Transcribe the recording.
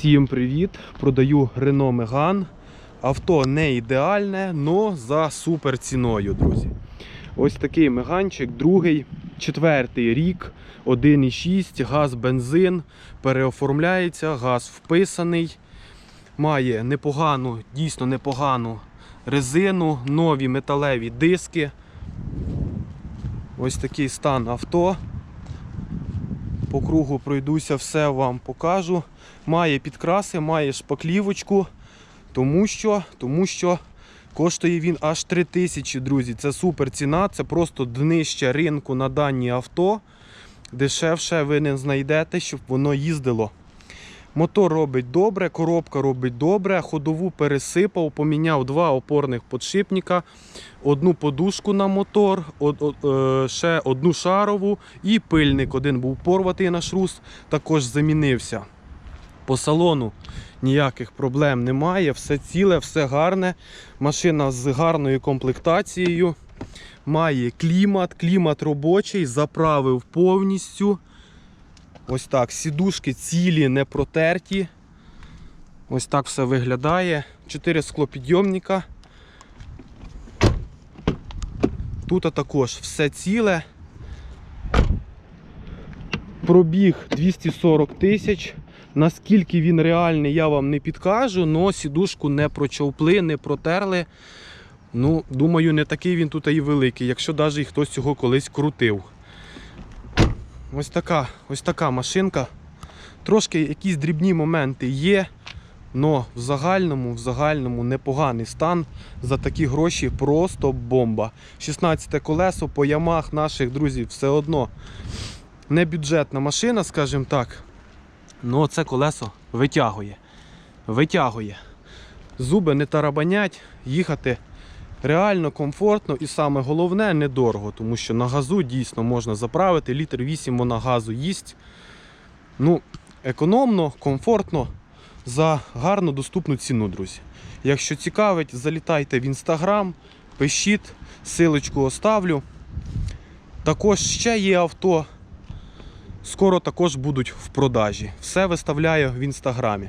Всім привіт! Продаю Renault Megane. Авто не ідеальне, але за супер ціною, друзі. Ось такий меганчик, другий, четвертий рік, 1,6, газ, бензин, переоформляється, газ вписаний. Має непогану, дійсно непогану резину, нові металеві диски. Ось такий стан авто. По кругу пройдуся, все вам покажу. Має підкраси, має шпаклівочку, тому що, тому що коштує він аж 3 тисячі, друзі. Це супер ціна, це просто днище ринку на дані авто. Дешевше ви не знайдете, щоб воно їздило. Мотор робить добре, коробка робить добре, ходову пересипав, поміняв два опорних подшипника, одну подушку на мотор, е, ще одну шарову і пильник. Один був порватий на шрус, також замінився. По салону ніяких проблем немає, все ціле, все гарне. Машина з гарною комплектацією. Має клімат, клімат робочий, заправив повністю. Ось так, сідушки цілі, не протерті. Ось так все виглядає. Чотири склопідйомника. Тут також все ціле. Пробіг 240 тисяч. Наскільки він реальний, я вам не підкажу, але сідушку не прочовпли, не протерли. Ну, думаю, не такий він тут і великий, якщо навіть хтось його колись крутив. Ось така, ось така машинка. Трошки якісь дрібні моменти є, але в загальному, в загальному непоганий стан. За такі гроші просто бомба. 16 колесо по ямах наших друзів все одно не бюджетна машина, скажімо так. Ну це колесо витягує. Витягує. Зуби не тарабанять, їхати реально комфортно і саме головне недорого, тому що на газу дійсно можна заправити. Літр 8 вона газу їсть. Ну, економно, комфортно за гарно доступну ціну, друзі. Якщо цікавить, залітайте в інстаграм, пишіть, силочку оставлю. Також ще є авто. Скоро також будуть в продажі. Все виставляю в інстаграмі.